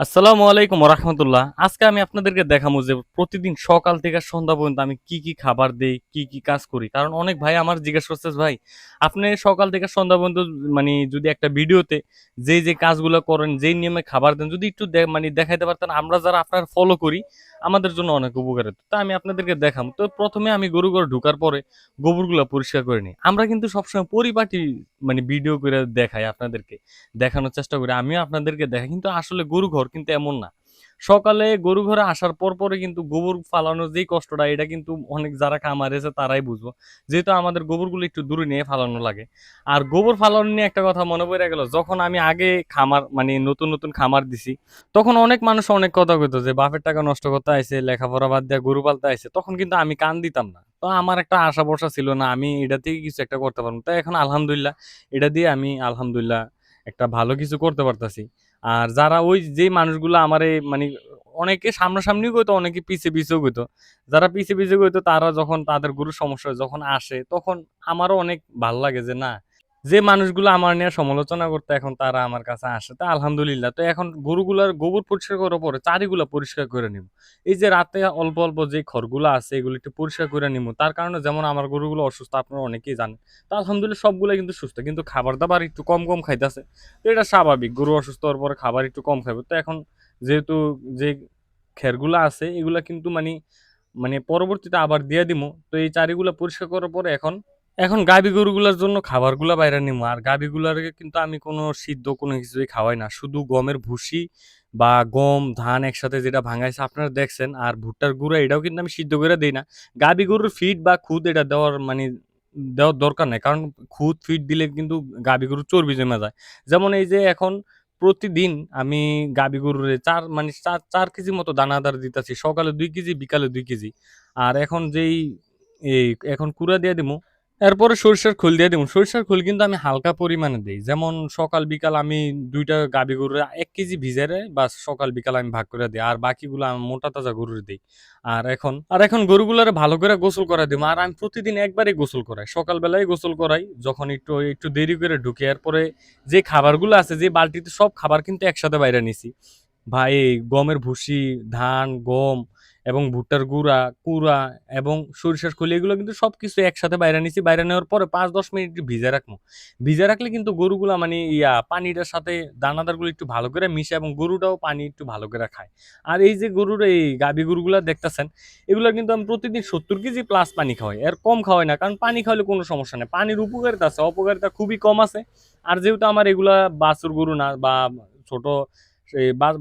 আসসালামু আলাইকুম রহমতুল্লাহ আজকে আমি আপনাদেরকে দেখাবো যে প্রতিদিন সকাল থেকে সন্ধ্যা পর্যন্ত আমি কি কি খাবার দেই, কি কি কাজ করি। কারণ অনেক ভাই আমার জিজ্ঞেস করছে, ভাই, আপনি সকাল থেকে সন্ধ্যা পর্যন্ত মানে যদি একটা ভিডিওতে যে যে কাজগুলো করেন, যেই নিয়মে খাবার দেন, যদি একটু মানে দেখাইতে পারতেন, আমরা যারা আপনার ফলো করি আমাদের জন্য অনেক উপকার হতো। তা আমি আপনাদেরকে দেখাম তো প্রথমে আমি গরু ঘর ঢুকার পরে গোবরগুলো পরিষ্কার করে নিই। আমরা কিন্তু সবসময় পরিপাটি মানে ভিডিও করে দেখাই আপনাদেরকে, দেখানোর চেষ্টা করি। আমিও আপনাদেরকে দেখাই, কিন্তু আসলে গরু ঘর কিন্তু এমন না। সকালে গরু ঘরে আসার পর পরে কিন্তু গোবর ফালানোর যেই কষ্টটা, এটা কিন্তু অনেক যারা এসে তারাই বুঝব। যেহেতু আমাদের গোবরগুলো একটু দূরে নিয়ে ফালানো লাগে। আর গোবর ফালানো নিয়ে একটা কথা মনে পড়ে গেল, যখন আমি আগে খামার মানে নতুন নতুন খামার দিছি, তখন অনেক মানুষ অনেক কথা কইতো যে, বাপের টাকা নষ্ট করতে আইছে, লেখাপড়া বাদ দিয়ে গরু পালতে আইছে, তখন কিন্তু আমি কান দিতাম না। তো আমার একটা আশা ভরসা ছিল না, আমি এটা থেকে কিছু একটা করতে পারব। তো এখন আলহামদুলিল্লাহ, এটা দিয়ে আমি আলহামদুলিল্লাহ একটা ভালো কিছু করতে পারতাছি। আর যারা ওই যে মানুষগুলো আমার এই মানে অনেকে সামনাসামনিও গইতো অনেকে পিছে, পিছেও গইতো যারা পিছে, পিছে গইতো তারা যখন তাদের গরুর সমস্যা যখন আসে তখন আমারও অনেক ভালো লাগে যে না, যে মানুষগুলো আমার নিয়ে সমালোচনা করতো এখন তারা আমার কাছে আসে। তো আলহামদুলিল্লাহ। তো এখন গরুগুলার গোবর পরিষ্কার করার পরে চারিগুলা পরিষ্কার করে নিব। এই যে রাতে অল্প, অল্প যে খড়গুলা আছে এগুলো একটু পরিষ্কার করে নিমু। তার কারণে যেমন আমার গরুগুলো অসুস্থ আপনারা অনেকেই জানেন। তো আলহামদুলিল্লাহ সবগুলো কিন্তু সুস্থ। কিন্তু খাবার-দাবার একটু কম, কম খাইতেছে। তো এটা স্বাভাবিক। গরু অসুস্থ হওয়ার পরে খাবার একটু কম খাবে। তো এখন যেহেতু যে খেরগুলা আছে এগুলা কিন্তু মানে মানে পরবর্তীতে আবার দিয়ে দিমু। তো এই চারিগুলা পরিষ্কার করার পরে এখন, এখন গাভী গরুগুলার জন্য খাবারগুলা বাইরে নিমু। আর গাভীগুলাকে কিন্তু আমি কোনো সিদ্ধ কোনো কিছুই খাওয়াই না। শুধু গমের ভুসি বা গম, ধান একসাথে যেটা ভাঙাইছে আপনারা দেখছেন। আর ভুট্টার গুঁড়া এটাও কিন্তু আমি সিদ্ধ করে দিই না। গাভী গরুর ফিড বা খুদ এটা দেওয়ার মানে দেওয়ার দরকার নাই। কারণ খুদ ফিড দিলে কিন্তু গাভী গরুর চর্বি জমে যায়। যেমন এই যে এখন প্রতিদিন আমি গাভী গরুরে ৪ মানে ৪ ৪ কেজি মতো দানাদার দিতেছি সকালে দুই কেজি, বিকালে দুই কেজি। আর এখন যেই এই এখন কুড়া দিয়ে দিমু। এরপরে সরিষার খোল দিয়ে দিমু। সরিষার খোল কিন্তু আমি হালকা পরিমাণে দিই যেমন সকাল বিকাল আমি ২ টা গাভী গরুরে ১ কেজি ভিজাইরে বা সকাল বিকাল আমি ভাগ করে দিই আর বাকিগুলা আমি মোটা তাজা গরুর দিই আর এখন আর এখন গরুগুলারে ভালো করে গোসল করায় দিমু। আর আমি প্রতিদিন একবারেই গোসল করাই। সকালবেলায় গোসল করাই। যখন একটু একটু দেরি করে ঢুকে এরপরে যে খাবারগুলো আছে যে বালতিতে সব খাবার কিন্তু একসাথে বাইরে নিছি। ভাই গমের ভুসি, ধান, গম এবং ভুট্টার গুঁড়া, কুড়া এবং সরিষার খৈল এগুলো কিন্তু সবকিছু একসাথে বাইরা নিছি। বাইরা নেওয়ার পরে ৫-১০ মিনিট একটু ভিজায় রাখমু। ভিজায় রাখলে কিন্তু গরুগুলা মানে ইয়া পানিটার সাথে দানাদারগুলো একটু ভালো করে মিশে এবং গরুটাও পানি একটু ভালো করে খায়। আর এই যে গরুর এই গাভী গরুগুলা দেখতাছেন, এগুলা কিন্তু আমি প্রতিদিন ৭০ কেজি প্লাস পানি খাওয়াই। এর কম খাওয়াই না। কারণ পানি খাওয়ালে কোনো সমস্যা নাই। পানির উপকারিতা আছে, অপকারিতা খুবই কম আছে। আর যেহেতু আমার এগুলা বাছুর গরু না বা ছোট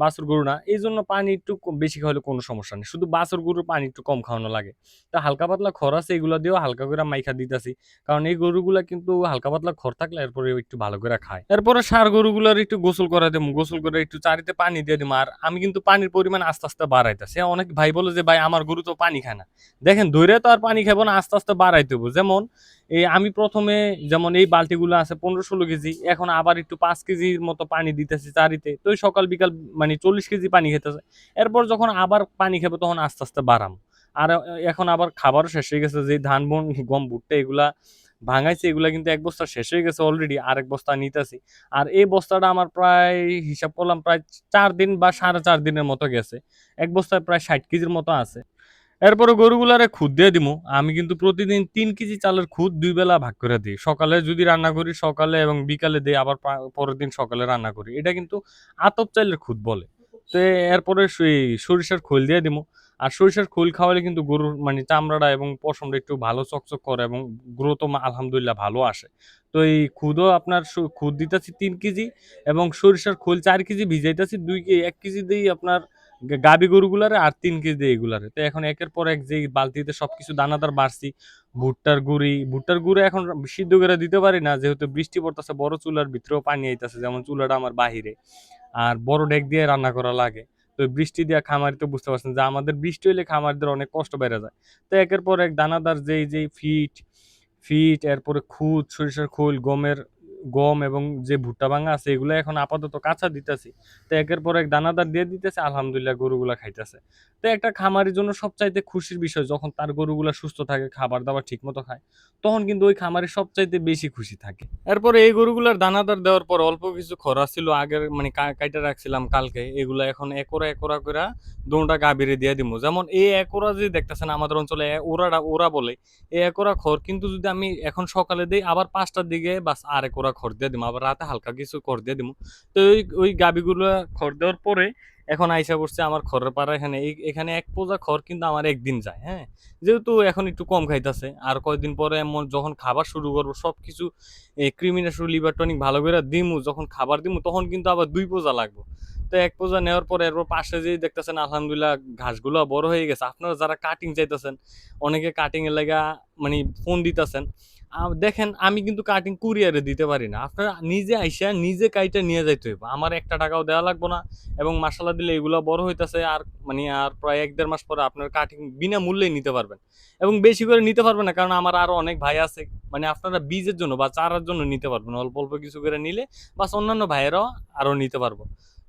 বাছুর গরু না। এইজন্য পানি একটু বেশি খাওয়ালে কোনো সমস্যা নেই। শুধু বাছুর গরুর পানি একটু কম খাওয়ানো লাগে। তো হালকা পাতলা খড় আছে এগুলা দিয়েও হালকা কইরা মাইখা দিতেছি কারণ এই গরুগুলা কিন্তু হালকা পাতলা খড় থাকলে এরপরে একটু ভালো করে খায়। এরপরে ষাঁড় গরুগুলার একটু গোসল করায় দিমু। গোসল করে একটু চারিতে পানি দিয়ে দিমু। আর আমি কিন্তু পানির পরিমাণ আস্তে, আস্তে বাড়াইতাছি। অনেক ভাই বলে যে, "ভাই আমার গরু তো পানি খায় না।" দেখেন ধইরা তো আর পানি খাইব না, আস্তে, আস্তে বাড়াইতে। যেমন এই আমি প্রথমে যেমন এই বালতিগুলো আছে ১৫-১৬ কেজি। এখন আবার একটু পাঁচ কেজির মতো পানি দিতেছি চারিতে। তো সকাল বিকাল মানে ৪০ কেজি পানি খেতেছে এরপর যখন আবার পানি খাবে তখন আস্তে, আস্তে বাড়ামু। আর এখন আবার খাবারও শেষ হয়ে গেছে। যে ধান, বন গম, ভুট্টা এগুলা ভাঙাইছে এগুলা কিন্তু এক বস্তা শেষ হয়ে গেছে অলরেডি। আরেক বস্তা নিতেছি আর এই বস্তাটা আমার প্রায় হিসাব করলাম প্রায় চার দিন বা ৪.৫ দিনের মতো গেছে। এক বস্তায় প্রায় ৬০ কেজির মতো আছে। এরপরে গরুগুলারে খুদ দিয়ে দিমু। আমি কিন্তু প্রতিদিন তিন কেজি চালের খুদ দুই বেলা ভাগ করে দিই সকালে যদি রান্না করি, সকালে এবং বিকালে দেই, আবার পরের দিন সকালে রান্না করি। এটা কিন্তু আতপ চালের খুদ বলে। তো এরপরে সরিষার খোল দিয়ে দিমু। আর সরিষার খোল খাওয়ালে কিন্তু গরুর মানে চামড়াটা এবং পশমটা একটু ভালো চকচক করে এবং গ্রোথ আলহামদুলিল্লাহ ভালো আসে। তো এই খুদও আপনার খুদ দিতেছি তিন কেজি এবং সরিষার খোল চার কেজি ভিজাইতেছি দুই কে ১ কেজি দেই আপনার গা গাভী গরুগুলারে আর তিন কেজি এগুলারে। তো এখন একের পর এক যেই বালতিতে সবকিছু দানাদার বাড়ছি। ভুট্টার গুঁড়ি, ভুট্টার গুঁড়ো এখন সিদ্ধ করে দিতে পারি না যেহেতু বৃষ্টি পড়তেছে বড় চুলার ভিতরেও পানি আইতাছে যেমন চুলাটা আমার বাহিরে। আর বড় ডেক দিয়ে রান্না করা লাগে। তো বৃষ্টি দিয়া খামারি তো বুঝতে পারছেন যে আমাদের বৃষ্টি হইলে খামারিদের অনেক কষ্ট বেড়ে যায়। তো একের পর এক দানাদার যেই, যেই ফিট, ফিট এরপরে খুদ, সরিষার খৈল, গমের গম এবং যে ভুট্টা ভাঙা আছে, এগুলো এখন আপাতত কাঁচা দিতেছি। তো একের পর এক দানাদার দিয়ে দিতেছে, আলহামদুলিল্লাহ গরুগুলা খাইতেছে। তো একটা খামারের জন্য সবচাইতে খুশির বিষয়, যখন তার গরুগুলা সুস্থ থাকে, খাবার দাবার ঠিক মতো খায়, তখন কিন্তু ওই খামারে সবচাইতে বেশি খুশি থাকে। এরপরে এই গরুগুলার দানাদার দেওয়ার পর অল্প কিছু খরা ছিল, আগের মানে কাইটা রাখছিলাম কালকে, এগুলা এখন একরা একরা করে দোনটা গাভীরে দিয়ে দিব যেমন এই একরা যে দেখতেছেন আমাদের অঞ্চলে ওরা ওরা বলে, এই একরা খড় কিন্তু যদি আমি এখন সকালে দিই, আবার পাঁচটার দিকে বাস আর একরা খড় দিয়ে দিব আবার রাতে হালকা কিছু খড় দিয়ে দিব তো ওই ওই গাভীগুলো খড় দেওয়ার পরে এখন আইসা পড়ছে আমার খড়ের পাড়া এখানে। এখানে এক পোজা খড় কিন্তু আমার একদিন যায় হ্যাঁ? যেহেতু এখন একটু কম খাইতেছে, আর কয়েকদিন পরে এমন যখন খাবার শুরু করব সব কিছু ক্রিমিনাশু লিভার টনিক ভালো করে দিমু, যখন খাবার দিমু, তখন কিন্তু আবার দুই পোজা লাগবো। তো এক পোজা নেওয়ার পরে এরপর পাশে যে দেখতেছেন, আলহামদুলিল্লাহ ঘাসগুলো বড় হয়ে গেছে। আপনারা যারা কাটিং চাইতেছেন, অনেকে কাটিং এর লাগা মানে ফোন দিতেছেন। দেখেন, আমি কিন্তু কাটিং কুরিয়ারে দিতে পারি না। আপনারা নিজে আইসা নিজে কাইটা নিয়ে যাইতে হইব। আমার একটা টাকাও দেওয়া লাগবে না এবং মশলা দিলে এগুলো বড় হইতেছে আর মানে আর প্রায় এক দেড় মাস পরে আপনার কাটিং বিনা মূল্যে নিতে পারবেন। এবং বেশি করে নিতে পারবেন না, কারণ আমার আরও অনেক ভাই আছে মানে আপনারা বীজের জন্য বা চারার জন্য নিতে পারবেন। অল্প অল্প কিছু করে নিলে বাস অন্যান্য ভাইয়েরাও আরও নিতে পারব।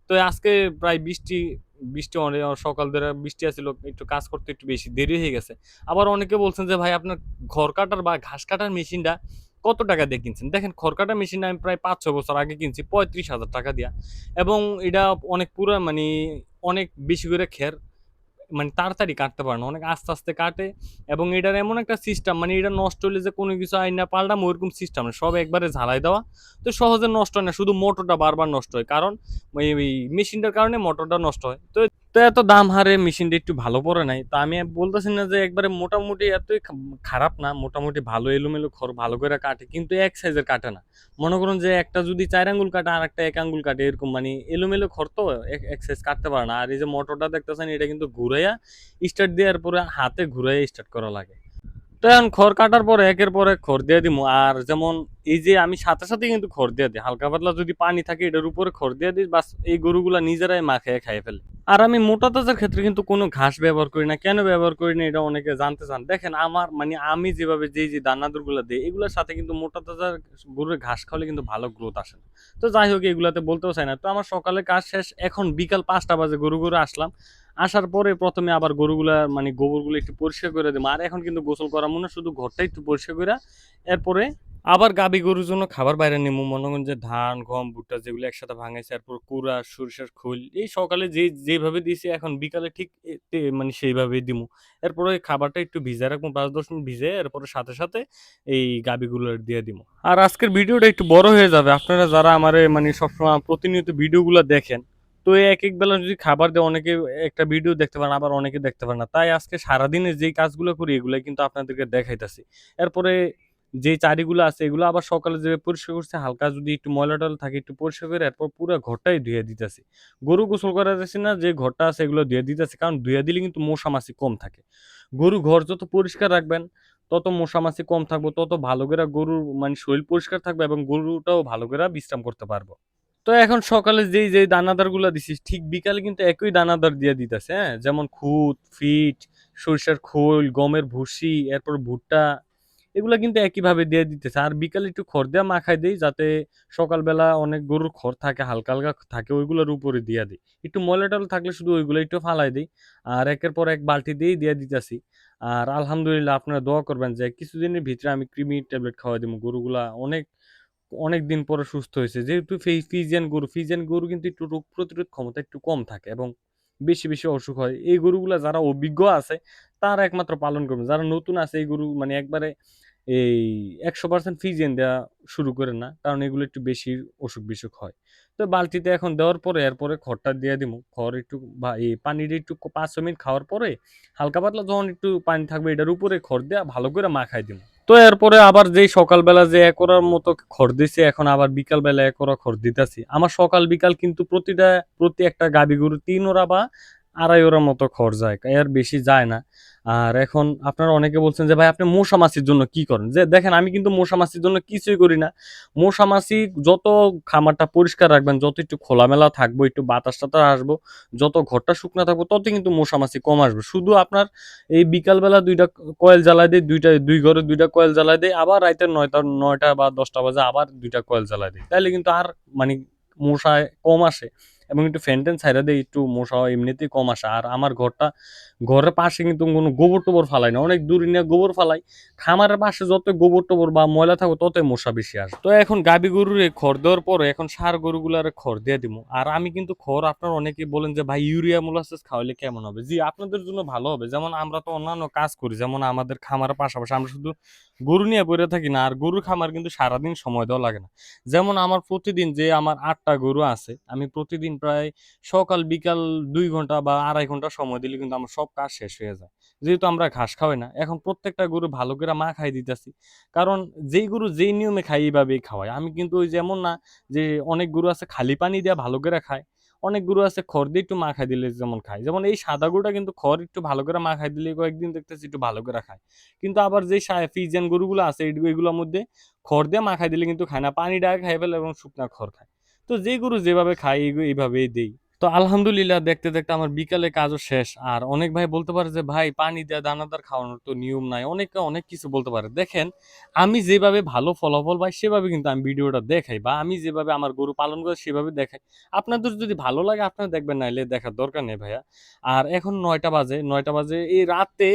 তো আজকে প্রায় বৃষ্টি বৃষ্টি অনেক সকাল ধরে বৃষ্টি আসছিল একটু কাজ করতে একটু বেশি দেরি হয়ে গেছে। আবার অনেকে বলছেন যে, ভাই, আপনার ঘর কাটার বা ঘাস কাটার মেশিনটা কত টাকা দিয়ে কিনছেন? দেখেন খড় কাটা মেশিনটা আমি প্রায় পাঁচ ছ বছর আগে কিনছি, পঁয়ত্রিশ হাজার টাকা দিয়া। এবং এটা অনেক পুরো মানে অনেক বেশি করে খের। মানে তাড়াতাড়ি কাটতে পারে না। অনেক আস্তে আস্তে কাটে এবং এটার এমন একটা সিস্টেম মানে এটা নষ্ট হলে যে কোনো কিছু আইন না পাল্টাম, ওইরকম সিস্টেম না। সব একবারে ঝালাই দেওয়া। তো সহজে নষ্ট হয় না, শুধু মোটরটা বারবার নষ্ট হয়। কারণ ওই মেশিনটার কারণে মোটরটা নষ্ট হয়। তো তো এত দাম হারে মেশিনটা একটু ভালো পড়ে নাই। তো আমি বলতেছি না যে একবারে মোটামুটি এতই খারাপ না, মোটামুটি ভালো এলোমেলো খর, ভালো করে কাটে, কিন্তু এক সাইজের কাটে না। মনে করুন যে একটা যদি চার আঙ্গুল কাটে আর একটা এক আঙ্গুল কাটে, এরকম মানে এলোমেলো খর তো এক- সাইজ কাটতে পারে না। আর এই যে মোটরটা দেখতেছেন, এটা কিন্তু ঘুরাইয়া স্টার্ট দেওয়ার পরে হাতে ঘুরাইয়া স্টার্ট করা লাগে। এখন খড় কাটার পরে একের পরে খড় দিয়ে দিমু। আর যেমন এই যে আমি সাথে সাথে কিন্তু খড় দিয়ে দিই, হালকা পাতলা যদি পানি থাকে এটার উপরে খড় দিয়ে দিই, বাস এই গরুগুলা নিজেরাই মাখায় খাইয়ে ফেলে। আর আমি মোটা তাজার ক্ষেত্রে কিন্তু কোনো ঘাস ব্যবহার করি না। কেন ব্যবহার করি না এটা অনেকে জানতে চান। দেখেন আমার মানে আমি যেভাবে যে যে দানা দানাদারগুলো দিই, এগুলোর সাথে কিন্তু মোটা তাজার গরুর ঘাস খাওয়ালে কিন্তু ভালো গ্রোথ আসে না। তো যাই হোক, এগুলাতে বলতেও চাই না। তো আমার সকালে কাজ শেষ, এখন বিকাল পাঁচটা বাজে, গরু গরু আসলাম। আসার পরে প্রথমে আবার গরুগুলা মানে গোবরগুলো একটু পরিষ্কার করে দেবো। আর এখন কিন্তু গোসল করা মনে শুধু ঘরটা একটু পরিষ্কার করে এরপরে আবার গাবি গরুর জন্য খাবার বাইরে নিমু। মনে করেন যে ধান, গম, ভুট্টা যেগুলো একসাথে ভাঙাইছে, এরপর কুড়া, সরিষার খোল, এই সকালে যে যেভাবে দিয়েছি এখন বিকালে ঠিক মানে সেইভাবেই দিমু। এরপরে খাবারটা একটু ভিজে রাখব, পাঁচ দশ মিনিট ভিজে এরপরে সাথে সাথে এই গাবিগুলো দিয়ে দিমু। আর আজকের ভিডিওটা একটু বড় হয়ে যাবে। আপনারা যারা আমার মানে সবসময় প্রতিনিয়ত ভিডিওগুলো দেখেন তো এক এক বেলা যদি খাবার দেয়, অনেকে একটা ভিডিও দেখতে পারেন, আবার অনেকে দেখতে পারেন না। তাই আজকে সারাদিনে যেই কাজগুলো করি এগুলো কিন্তু আপনাদেরকে দেখাইতেছি। এরপরে যে চারিগুলো আছে, এগুলো আবার সকালে যে পরিষ্কার করছে, হালকা যদি একটু ময়লা টয়লা থাকে, একটু পরিষ্কার করে এরপর পুরো ঘরটাই ধুয়ে দিতেছি। গরু গোসল করা যাচ্ছে না, যে ঘরটা আছে, এগুলো ধুয়ে দিতেছে, কারণ ধুয়ে দিলে কিন্তু মশা মাছি কম থাকে। গরু ঘর যত পরিষ্কার রাখবেন, তত মশা মাছি কম থাকব, তত ভালো করে গরুর মানে শরীর পরিষ্কার থাকবে এবং গরুটাও ভালো করে বিশ্রাম করতে পারব। তো এখন সকালে যেই যেই দানাদারগুলা দিছিস, ঠিক বিকালে কিন্তু একই দানাদার দিয়ে দিতেছে হ্যাঁ? যেমন খুদ ফিট, সরিষার খোল, গমের ভুসি, এরপর ভুট্টা, এগুলা কিন্তু একইভাবে দিয়ে দিতেছে। আর বিকালে একটু খড় দেওয়া মাখাই দিই, যাতে সকালবেলা অনেক গরুর খড় থাকে, হালকা হালকা থাকে, ওইগুলোর উপরে দিয়ে দিই। একটু ময়লা টয়লা থাকলে শুধু ওইগুলো একটু ফালাই দিই। আর একের পর এক বালতি দিয়েই দিয়ে দিতেছি। আর আলহামদুলিল্লাহ আপনারা দোয়া করবেন যে, কিছুদিনের ভিতরে আমি ক্রিমি ট্যাবলেট খাওয়াই দিব গরুগুলা অনেক অনেক দিন পরে সুস্থ হয়েছে। যেহেতু ফিজিয়ান গরু ফিজিয়ান গরু কিন্তু একটু রোগ প্রতিরোধ ক্ষমতা একটু কম থাকে এবং বেশি বেশি অসুখ হয়। এই গরুগুলা যারা অভিজ্ঞ আছে, তারা একমাত্র পালন করবে। যারা নতুন আছে, এই গরু মানে একবারে এই একশো পার্সেন্ট ফিজিয়ান দেওয়া শুরু করে না, কারণ এগুলো একটু বেশি অসুখ বিসুখ হয়। তো বালতিতে এখন দেওয়ার পরে, এরপরে খড়টা দিয়ে দিব। খড় একটু বা এই পানিটা একটু পাঁচ ছ মিনিট খাওয়ার পরে, হালকা পাতলা যখন একটু পানি থাকবে, এটার উপরে খড় দেওয়া ভালো করে মাখাই দিব। তো এরপরে আবার যেই সকালবেলা যে একরার মতো খড় দিছে, এখন আবার বিকালবেলা একরা খড় দিতেছি। আমার সকাল বিকাল কিন্তু প্রতিটা, প্রতি একটা গাভী গরু তিন ওরা বা আড়াই ওরার মতো খড় যায়, এর বেশি যায় না। আর এখন আপনারা অনেকে বলছেন যে, ভাই, আপনি মশা মাছির জন্য কি করেন? যে, দেখেন, আমি কিন্তু মশা মাছির জন্য কিছুই করি না। মশা মাছি যত খামারটা পরিষ্কার রাখবেন, যত একটু খোলামেলা থাকব, একটু বাতাস টাতাস আসব, যত ঘরটা শুকনো থাকব, তত কিন্তু মশা মাছি কম আসবে। শুধু আপনার এই বিকালবেলা দুইটা কয়েল জ্বালায় দেয় দুইটা, দুই ঘরে দুইটা কয়েল জ্বালায় দেয় আবার রাইতে নয়টা নয়টা বা দশটা বাজে আবার দুইটা কয়েল জ্বালায় দেয় তাইলে কিন্তু আর মানে মশায় কম আসে। এবং একটু ফ্যান ট্যান ছাইরা দেয় একটু মশা এমনিতেই কম আসে। আর আমার ঘরটা, ঘরের পাশে কিন্তু কোনো গোবর টোবর ফালাই না, অনেক দূর নিয়ে গোবর ফালাই। খামারের পাশে যত গোবর টোবর বা ময়লা থাকবে ততই মশা বেশি আসে। তো এখন গাবি গরুর খড় দেওয়ার পরে এখন সার গরুগুলার খড় দিয়ে দিব আর আমি কিন্তু খড় আপনার অনেকে বলেন যে, ভাই, ইউরিয়া মোলাসেস খাওয়ালে কেমন হবে? জি, আপনাদের জন্য ভালো হবে। যেমন আমরা তো অন্যান্য কাজ করি, যেমন আমাদের খামারের পাশাপাশি আমরা শুধু গরু নিয়ে পড়ে থাকি না, আর গরুর খামার কিন্তু সারাদিন সময় দেওয়া লাগে না। যেমন আমার প্রতিদিন যে আমার আটটা গরু আছে, আমি প্রতিদিন প্রায় সকাল, বিকাল দুই ঘণ্টা বা আড়াই ঘণ্টা সময় দিলে কিন্তু আমার সব কাজ শেষ হয়ে যায়। যেহেতু আমরা ঘাস খাওয়াই না, এখন প্রত্যেকটা গরু ভালো করে মা খাই দিতেছি। কারণ যেই গরু যেই নিয়মে খাই এইভাবেই খাওয়াই আমি কিন্তু ওই যেমন না যে অনেক গরু আছে খালি পানি দিয়ে ভালো করে খায়, অনেক গরু আছে খড় দিয়ে একটু মাখাই দিলে যেমন খায়। যেমন এই সাদা গরুটা কিন্তু খড় একটু ভালো করে মাখাই দিলে কয়েকদিন দেখতেছি একটু ভালো করে খায়। কিন্তু আবার যে ফিজিয়ান গরুগুলো আছে এগুলোর মধ্যে খড় দিয়ে মাখাই দিলে কিন্তু খায় না। পানি ডাকে খাই ফেলে এবং শুকনা খড় খায়। তো যে গরু যেভাবে খাই এইভাবেই দেই। তো আলহামদুলিল্লাহ দেখতে দেখতে আমার বিকালে কাজও শেষ। আর অনেক ভাই বলতে পারে যে, ভাই, পানি দেওয়া দানাদার খাওয়ানোর তো নিয়ম নাই। অনেকে অনেক কিছু বলতে পারে। দেখেন, আমি যেভাবে ভালো ফলাফল পাই, সেভাবে কিন্তু আমি ভিডিওটা দেখাই বা আমি যেভাবে আমার গরু পালন করে, সেভাবে দেখাই। আপনাদের যদি ভালো লাগে, আপনারা দেখবেন, নাইলে দেখার দরকার নেই ভাইয়া। আর এখন নয়টা বাজে নয়টা বাজে। এই রাতে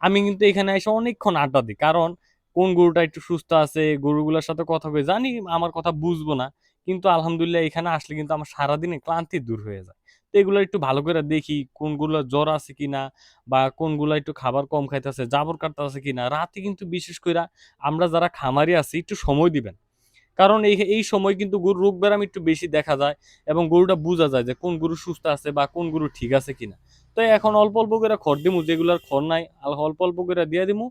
আমি কিন্তু এখানে এসে অনেকক্ষণ আড্ডা দিই। কারণ কোন গরুটা একটু সুস্থ আছে, গরুগুলোর সাথে কথা বলে, জানি আমার কথা বুঝব না। কিন্তু আলহামদুলিল্লাহ এখানে আসলে কিন্তু আমার সারাদিনে ক্লান্তি দূর হয়ে যায়। তো এগুলো একটু ভালো করে দেখি কোনগুলো জ্বর আছে কিনা বা কোনগুলো একটু খাবার কম খাইতেছে, জাবর কাটতেছে কিনা। রাতে কিন্তু বিশেষ করে আমরা যারা খামারি আছি একটু সময় দিবেন। কারণ এই এই সময় কিন্তু গরুর রোগ ব্যারাম একটু বেশি দেখা যায় এবং গরুটা বোঝা যায় যে কোন গরু সুস্থ আছে বা কোন গরু ঠিক আছে কিনা। তো এখন অল্প অল্প করে খড় দিমু, যেগুলার খড় নাই অল্প অল্প করে দিয়ে দিমু।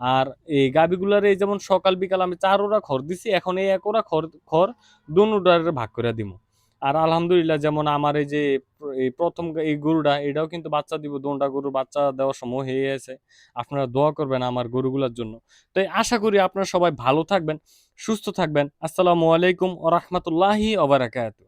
আর এই গাবিগুলার এই যেমন সকাল, বিকাল আমি চার ওরা খড় দিছি, এখন এই এক ওরা খড় খড় দুটার ভাগ করে দিব আর আলহামদুলিল্লাহ যেমন আমার এই যে এই প্রথম এই গরুটা, এটাও কিন্তু বাচ্চা দিব দোনটা গরুর বাচ্চা দেওয়ার সময় হয়ে গেছে। আপনারা দোয়া করবেন আমার গরুগুলোর জন্য। তো আশা করি আপনারা সবাই ভালো থাকবেন, সুস্থ থাকবেন। আসসালামু আলাইকুম ও রহমতুল্লাহি ওবারাকাতু